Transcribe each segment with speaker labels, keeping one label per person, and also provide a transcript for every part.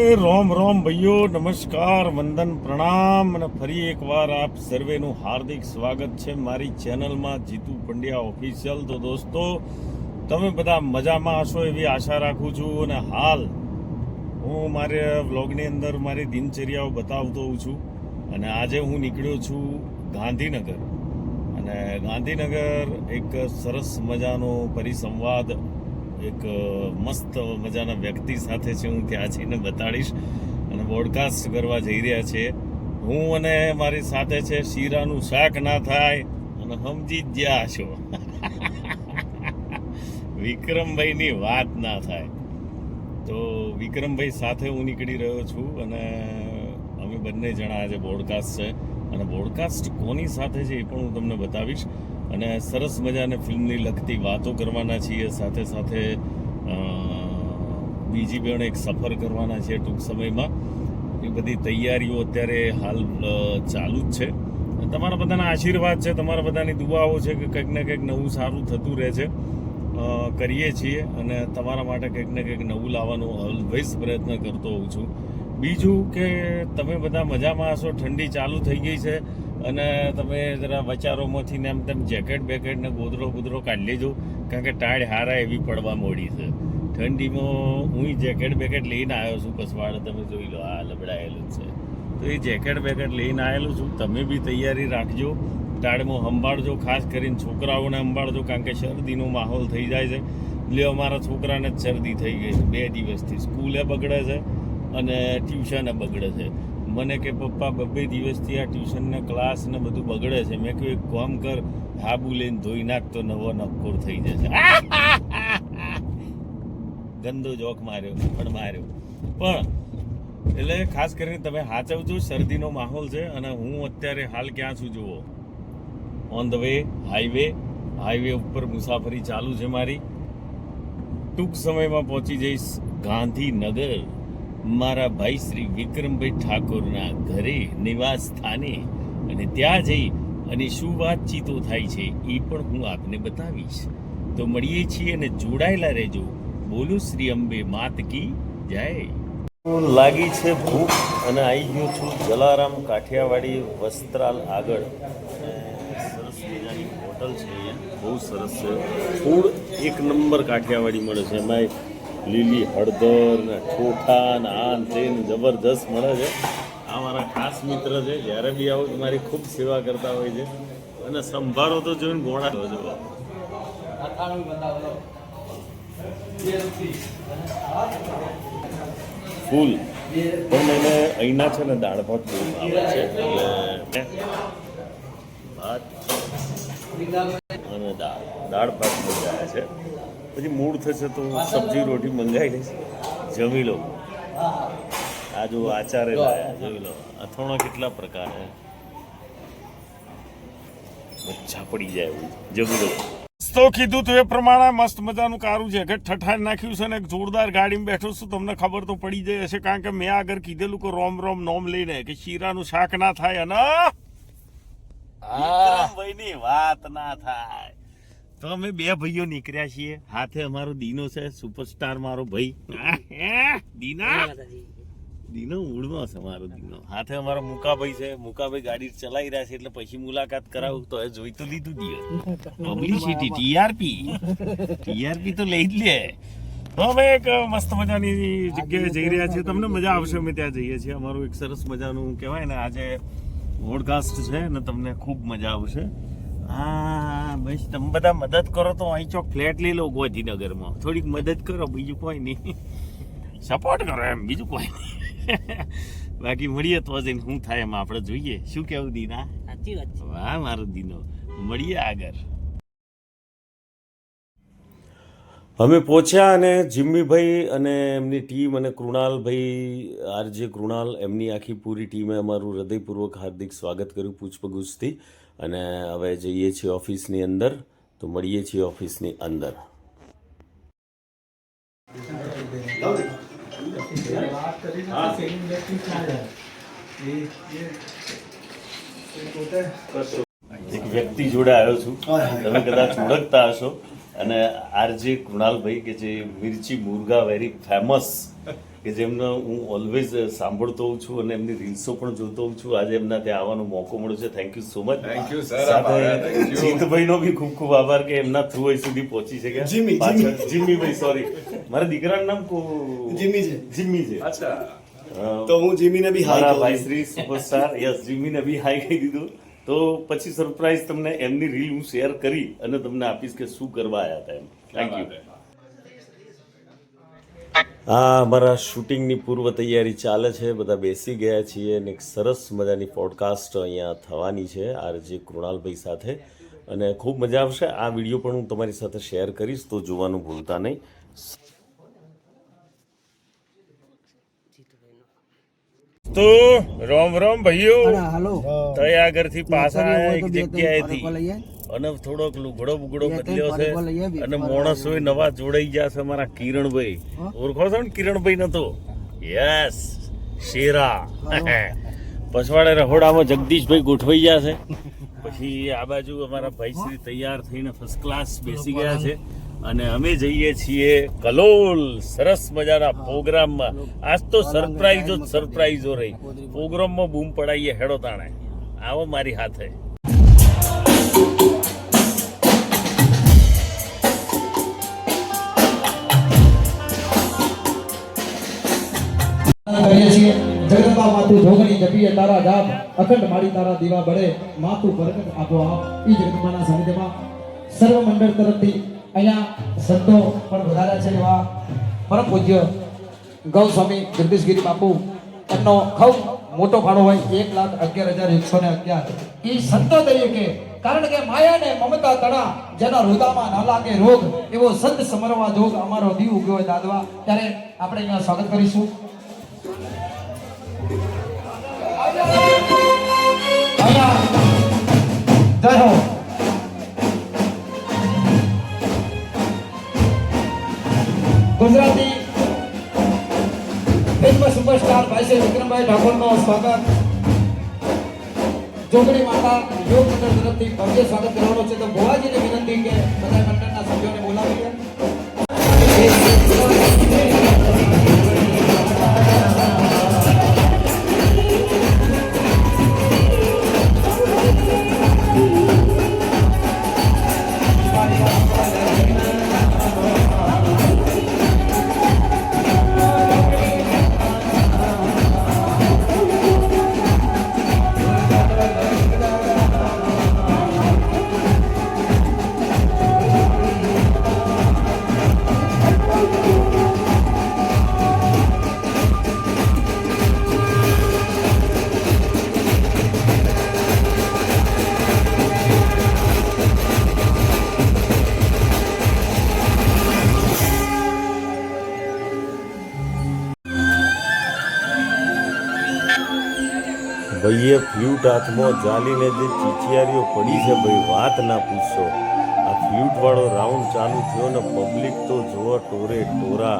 Speaker 1: રોમ રોમ ભાઈઓ નમસ્કાર, વંદન, પ્રણામ. અને ફરી એકવાર આપ સર્વેનું હાર્દિક સ્વાગત છે મારી ચેનલમાં જીતુ પંડ્યા ઓફિશિયલ. તો દોસ્તો, તમે બધા મજામાં હશો એવી આશા રાખું છું. અને હાલ હું મારે વ્લોગની અંદર મારી દિનચર્યાઓ બતાવતો હોઉં છું. અને આજે હું નીકળ્યો છું ગાંધીનગર. અને ગાંધીનગર એક સરસ મજાનો પરિસંવાદ એક મસ્ત મજાના વ્યક્તિ સાથે છે હું ત્યાં જઈને બતાડીશ અને બોડકાસ્ટ કરવા જઈ રહ્યા છે. હું અને મારી સાથે છે શીરાનું શાક ના થાય અને સમજી ગયા છો. વિક્રમભાઈની વાત ના થાય. તો વિક્રમભાઈ સાથે હું નીકળી રહ્યો છું અને અમે બંને જણા આજે બોડકાસ્ટ છે. અને બોડકાસ્ટ કોની સાથે છે એ પણ હું તમને બતાવીશ. અને સરસ મજાને ફિલ્મની લગતી વાતો કરવાના છીએ. સાથે સાથે બીજી પણ એક સફર કરવાના છે ટૂંક સમયમાં. એ બધી તૈયારીઓ અત્યારે હાલ ચાલુ જ છે. તમારા બધાના આશીર્વાદ છે, તમારા બધાની દુઆઓ છે કે કંઈક ને કંઈક નવું સારું થતું રહે છે. કરીએ છીએ અને તમારા માટે કંઈક ને કંઈક નવું લાવવાનો ઓલવેઝ પ્રયત્ન કરતો હોઉં છું. બીજું કે તમે બધા મજામાં હશો? ઠંડી ચાલુ થઈ ગઈ છે અને તમે જરા વિચારોમાંથી ને એમ તેમ જેકેટ બેકેટ ને ગોદરો ગોદરો કાઢી લેજો, કારણ કે ટાળ હારા એવી પડવા મોડી છે. ઠંડીમાં હું જેકેટ બેકેટ લઈને આવ્યો છું કસવાડે તમે જોઈ લો, આ લબડાયેલું છે. તો એ જેકેટ બેકેટ લઈને આવેલો છું, તમે બી તૈયારી રાખજો, ટાળમાં સંભાળજો, ખાસ કરીને છોકરાઓને સંભાળજો, કારણ કે શરદીનો માહોલ થઈ જાય છે. એટલે અમારા છોકરાને જ શરદી થઈ ગઈ છે, બે દિવસથી સ્કૂલે બગડે છે. અને ટ્યુશન બગડે છે. મને કે પપ્પા, બબ્બે દિવસથી આ ટ્યુશનને ક્લાસ ને બધું બગડે છે. મેં કહ્યું, એક કામ કર, હાબુ લઈને ધોઈ નાખ તો નવો નક્કોર થઈ જશે. ગંદો જોક માર્યો, પણ માર્યો. પણ એટલે ખાસ કરીને તમે હાચવજો શરદીનો માહોલ છે અને હું અત્યારે હાલ ક્યાં છું જુઓ? On the way highway highway ઉપર મુસાફરી ચાલુ છે મારી. ટૂંક સમયમાં પહોંચી જઈશ ગાંધીનગર. મારા ભાઈ શ્રી વિક્રમભાઈ ઠાકોરના ઘરે નિવાસ સ્થાને અને ત્યાં જઈ અને શું વાતચીતો થાય છે એ પણ હું આપને બતાવીશ. તો મળીએ છીએ અને જોડાયેલા રહેજો. બોલો શ્રી અંબે માત કી જય. લાગી છે ભૂખ અને આવી ગયો છું જલારામ કાઠિયાવાડી વસ્ત્રાલ આગળ. સરસ મજાની હોટલ છે અહીંયા. બહુ સરસ છે. ફૂડ એક નંબર કાઠિયાવાડી મળે છે. એમાં લીલી હળદર ને ઠોઠા ને આન ને તે ને જબરદસ્ત મળે છે. આ મારા ખાસ મિત્ર છે, જ્યારે બી આવું મારી ખૂબ સેવા કરતા હોય છે. અને સંભારો તો જોઈને ગોળા જો ફૂલ. પણ મને અહીંના છે ને દાળ ભાત બહુ ભાવે છે. એટલે ભાત અને દાળ. દાળ ભાત મંગાવ્યા છે. પછી મૂળ થશે તો સબ્જી રોટી મંગાવી લઈશ. જમી લો આ જો આચારે લાયા જોઈ લો અથાણા કેટલા પ્રકાર છે મચ્છા પડી જાય એવું. જમી લો તો કીધું તો એ પ્રમાણે મસ્ત મજાનું કારું છે. કે ઠઠાણ નાખ્યું છે ને એક જોરદાર ગાડીમાં બેઠો છું તમને ખબર તો પડી જાય હશે કારણ કે મેં આગળ કીધેલું કે રોમ રોમ નોમ લઈને કે શીરાનું શાક ના થાય અને વાત ના થાય. તો અમે બે ભાઈઓ નીકળ્યા છીએ. હાથે અમારો દીનો છે સુપરસ્ટાર મારો ભાઈ. દીના? દીનો મૂળમાં છે મારો દીનો. હાથે અમારો મુકાભાઈ છે. મુકાભાઈ ગાડી ચલાવી રહ્યા છે એટલે પછી મુલાકાત કરાવું. તો એ જોઈ તો લીધું દિયે પબ્લિસિટી ટીઆરપી ટીઆરપી તો લઈ જ લે. તો અમે એક મસ્ત મજાની જગ્યાએ જઈ રહ્યા છીએ. તમને મજા આવશે અમે ત્યાં જઈએ છીએ. અમારું એક સરસ મજાનું કહેવાય ને આજે પોડકાસ્ટ છે ને તમને ખૂબ મજા આવશે. હા બસ તમે બધા મદદ કરો તો અહીં ચોક ફ્લેટ લઈ લો ગોધીનગરમાં. થોડીક મદદ કરો બીજું કોઈ નહીં. સપોર્ટ કરો એમ બીજું કોઈ નહીં. બાકી મળીએ તો જઈને શું થાય એમ આપણે જોઈએ. શું કેવું દીના?
Speaker 2: સાચી વાત છે.
Speaker 1: વાહ મારો દીનો. મળીએ આગળ. અમે પહોંચ્યા અને જિમ્મીભાઈ અને એમની ટીમ અને કૃણાલભાઈ આરજે કૃણાલ એમની આખી પૂરી ટીમે અમારું હૃદયપૂર્વક હાર્દિક સ્વાગત કર્યું પૂછપગુછથી. અને હવે જઈએ છીએ ઓફિસની અંદર. તો મળીએ છીએ ઓફિસની અંદર. એક વ્યક્તિ જોડે આવ્યો છું. તમે કદાચ ઓળખતા હશો. અને આરજે કૃણાલભાઈ કે જે મિર્ચી મુર્ગા વેરી ફેમસ કે જેમને હું ઓલવેઝ સાંભળતો હોઉં છું અને એમની રીલ્સો પણ જોતો હોઉં છું. આજે એમના ત્યાં આવવાનો મોકો મળ્યો છે. Thank you so much
Speaker 2: thank
Speaker 1: you
Speaker 2: sir
Speaker 1: જીતભાઈનો બી ખૂબ ખૂબ આભાર કે એમના થ્રુ અહીં સુધી પહોંચી શક્યા.
Speaker 3: જીમી,
Speaker 1: જીમીભાઈ સોરી મારા દીકરાનું નામ કો
Speaker 3: જીમી છે.
Speaker 1: જીમી છે.
Speaker 2: અચ્છા.
Speaker 3: તો હું જીમીને બી હાઈ
Speaker 1: ભાઈ શ્રી સુપરસ્ટાર યસ જીમીને બી હાઈ કહી દીધું. તો પછી સરપ્રાઈઝ તમને એમની રીલ હું શેર કરી અને તમને આપીશ કે શું કરવા આવ્યા હતા એમ. થેન્ક યુ આ અમારા શૂટિંગની પૂર્વ તૈયારી ચાલે છે. બધા બેસી ગયા છીએ અને એક સરસ મજાની પોડકાસ્ટ અહીંયા થવાની છે આરજે કૃણાલભાઈ સાથે. અને ખૂબ મજા આવશે. આ વીડિયો પણ હું તમારી સાથે શેર કરીશ તો જોવાનું ભૂલતા નહીં. તો રોમ રોમ ભાઈઓ તય આગળથી પાછા એક જગ્યાએથી. અને થોડોક લુગડો બુગડો બદલ્યો છે. અને માણસો નવા જોડાઈ ગયા છે મારા કિરણભાઈ. ઓળખો છો ને કિરણભાઈ નતો યસ શેરા. પછવાડે રહોડામાં જગદીશભાઈ ગોઠવાઈ ગયા છે. પછી આ બાજુ અમારા ભાઈ શ્રી તૈયાર થઈને ફર્સ્ટ ક્લાસ બેસી ગયા છે. અને અમે જઈએ છીએ કલોલ સરસ મજાના પ્રોગ્રામમાં. આજ તો સરપ્રાઈઝો જ સરપ્રાઈઝો રહી. પ્રોગ્રામમાં બૂમ પડાઈએ હેડો તાણે. આવો મારી હાથે.
Speaker 4: કરીએ છીએ. જગદંબા માતું જોગણી જપીએ, તારા જાપ, અખંડ માડી તારા દીવા બળે માતું બરકત આપો આપ. ઈ જગદંબાના સાનિધ્યમાં સર્વ મંડળ તરફથી અહીંયા સંતો પણ વધાર્યા છે એવા પરમ પૂજ્ય ગૌ સ્વામી જગદીશગીરી બાપુ. એમનો ખૂબ મોટો ફાળો હોય એક લાખ અગિયાર હજાર એકસો ને અગિયાર. એ સંતો તરીકે, કારણ કે માયા ને મમતા તણા, જેના હૃદયમાં ના લાગે રોગ, એવો સંત સમરવા જોગ અમારો દીવ ઉગ્યો હોય દાદવા. ત્યારે આપણે અહીંયા સ્વાગત કરીશું. જય હો ગુજરાતી ફિલ્મ સુપરસ્ટાર ભાઈ શ્રી વિક્રમભાઈ ઠાકોરનો સ્વાગત. જોગણી માતા યોગ મંડળ તરફથી ભવ્ય સ્વાગત કરવાનો છે. તો ભોવાજીને વિનંતી કે બધા મંડળના સભ્યોને બોલાવીએ.
Speaker 1: ભાઈએ ફ્લ્યુટ હાથમાં જાલીને જે ચીચિયારીઓ પડી છે, ભાઈ વાત ના પૂછશો આ ફ્લ્યુટવાળો રાઉન્ડ ચાલુ થયો ને પબ્લિક તો જોવા ટોરે ટોરા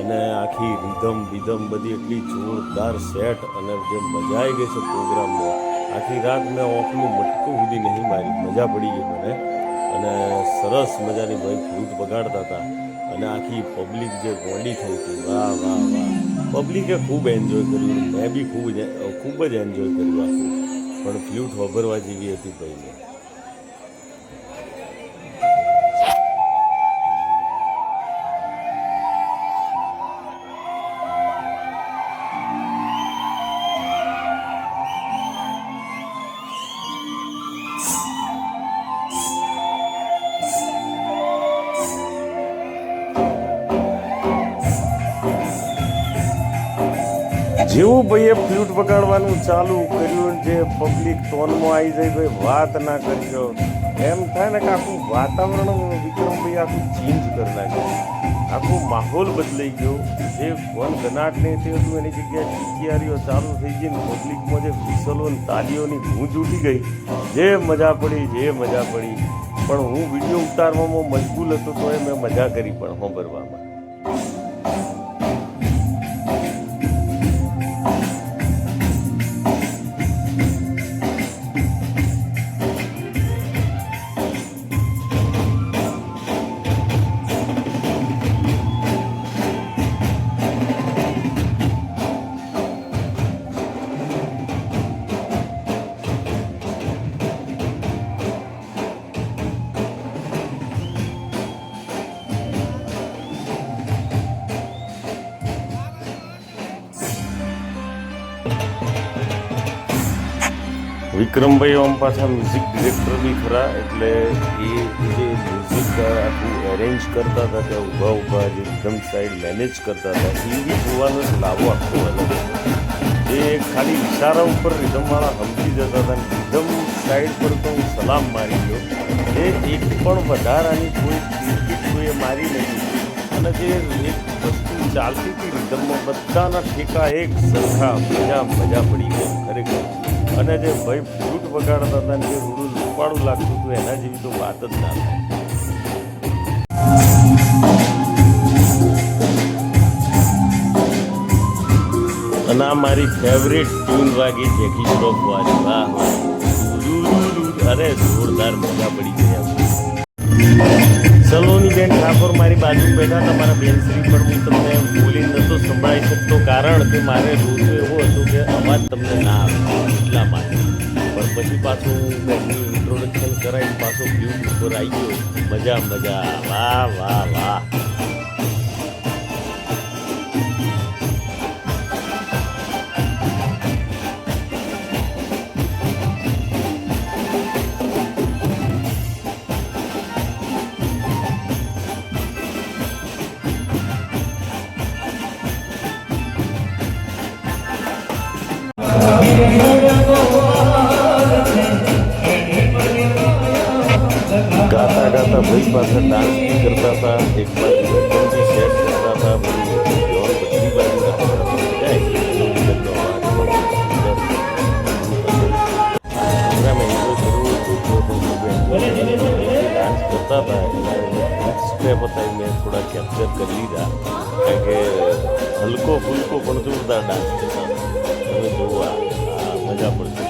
Speaker 1: અને આખી રીધમ બીધમ બધી એટલી જોરદાર સેટ અને જે મજા આવી ગઈ છે પ્રોગ્રામમાં આખી રાત મેં ઓફનું મટકું સુધી નહીં મારી મજા પડી ગઈ મને. અને સરસ મજાની ભાઈ ફ્લ્યુટ વગાડતા હતા. અને આખી પબ્લિક જે ગોડી થઈ હતી. વાહ વાહ વાહ. પબ્લિકે ખૂબ એન્જોય કર્યું. મેં બી ખૂબ ખૂબ જ એન્જોય કર્યું આખું. પણ ફ્લ્યુટ વાપરવા જેવી હતી ભાઈને જેવું ભાઈએ ફ્લ્યુટ વગાડવાનું ચાલુ કર્યું જે પબ્લિક ટોનમાં આવી જાય ભાઈ વાત ના કરજો એમ થાય ને કે આખું વાતાવરણ વિક્રમભાઈ આખું ચેન્જ કરી નાખ્યું. આખો માહોલ બદલાઈ ગયો. જે વન ગનાટ નહીં તે હતું, એની જગ્યાએ ચીચિયારીઓ ચાલુ થઈ ગઈ ને પબ્લિકમાં જે વિસલો ને તાલીઓની ગૂંજ ઉઠી ગઈ. જે મજા પડી, જે મજા પડી. પણ હું વીડિયો ઉતારવામાં મજબૂર હતો તો એ મેં મજા કરી પણ સાંભળવામાં. વિક્રમભાઈ આમ પાછા મ્યુઝિક ડિરેક્ટર બી ખરા, એટલે એ જે મ્યુઝિક આખું એરેન્જ કરતા હતા, ત્યાં ઊભા ઊભા જે એકદમ સાઈડ મેનેજ કરતા હતા, એ બી જોવાનો જ લાવો અલગ હતો. એ ખાલી ઇશારા ઉપર રિધમવાળા સમજી જતા હતા રિધમ સાઈડ પર તો હું સલામ મારી ગયો. એ એક પણ વધારાની કોઈ ટિકિટ કોઈએ મારી નહીં અને જે એક વસ્તુ ચાલતી હતી રિધમમાં બધાના ઠેકા એક સરખા મજા મજા પડી ગઈ. ખરેખર. અને જે ભાઈ ફ્લૂટ વગાડતા હતા ને જે રૂડું રૂપાળું લાગતું હતું, એના જેવી તો વાત જ ના થાય. અને આ મારી ફેવરેટ ટ્યુન વાગી જેકી શ્રોફ વાળી. વાહ અરે, જોરદાર મજા પડી ગઈ સલોની બેન ઠાકોર મારી બાજુ બેઠા, તમારા બેન શ્રી પણ હું તમને બોલી નતો સંભળાઈ શકતો કારણ કે મારે રોજો એવો હતો કે અવાજ તમને ના આવે, એટલા માટે. પણ પછી પાછું બેનનું ઇન્ટ્રોડક્શન કરાવી પાછો બ્યુટ ઉપર આવી ગયો. મજા મજા. વાહ વાહ વાહ. સ્ટેપ મેં થોડા કેપ્ચર કરી લીધા કારણ કે હલકો ફુલકો પણ જોરદાર ડાન્સ કરતા તમે જોવા મજા પડશે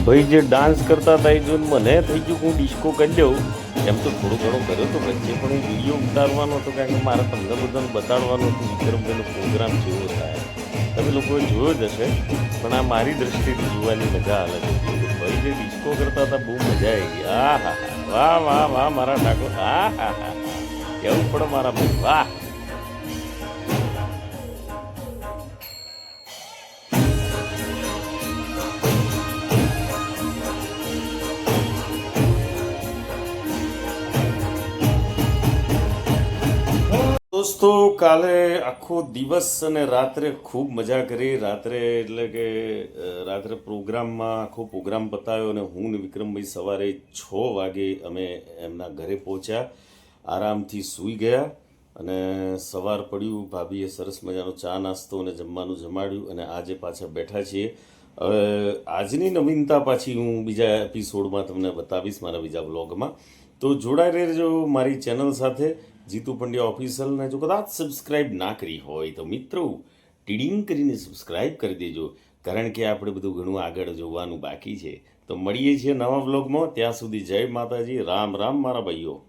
Speaker 1: ભાઈ જે ડાન્સ કરતા હતા એ જોઈને મને થઈ ગયું હું ડિસ્કો કરી દઉં એમ તો થોડું ઘણું કર્યો તો વચ્ચે પણ હું વીડિયો ઉતારવાનો હતો કારણ કે મારે તમને બધાને બતાડવાનું હતું વિક્રમભાઈનો પ્રોગ્રામ જેવો થાય તમે લોકોએ જોયો જ હશે, પણ આ મારી દ્રષ્ટિથી જોવાની મજા અલગ હતી. ભાઈ જે ડિસ્કો કરતા હતા, બહુ મજા આવી. ગઈ આ હા વાહ વાહ વાહ, મારા ઠાકોર. આ હા હા કેવું પડે મારા ભાઈ. વાહ. દોસ્તો, કાલે આખો દિવસ અને રાત્રે ખૂબ મજા કરી. રાત્રે એટલે કે રાત્રે પ્રોગ્રામમાં આખો પ્રોગ્રામ પતાવ્યો અને હું ને વિક્રમભાઈ સવારે છ વાગે અમે એમના ઘરે પહોંચ્યા. આરામથી સૂઈ ગયા અને સવાર પડ્યું. ભાભીએ સરસ મજાનો ચા નાસ્તો અને જમવાનું જમાડ્યું અને આજે પાછા બેઠા છીએ. હવે આજની નવીનતા પાછી હું બીજા એપિસોડમાં તમને બતાવીશ મારા બીજા બ્લોગમાં તો જોડાઈ રહેજો મારી ચેનલ સાથે. જીતુ પંડ્યા ઓફિશિયલને જો કદાચ સબસ્ક્રાઇબ ના કરી હોય તો મિત્રો, ટીડિંગ કરીને સબસ્ક્રાઇબ કરી દેજો. કારણ કે આપણે બધું ઘણું આગળ જોવાનું બાકી છે. તો મળીએ છીએ નવા બ્લોગમાં ત્યાં સુધી જય માતાજી. રામ રામ મારા ભાઈઓ.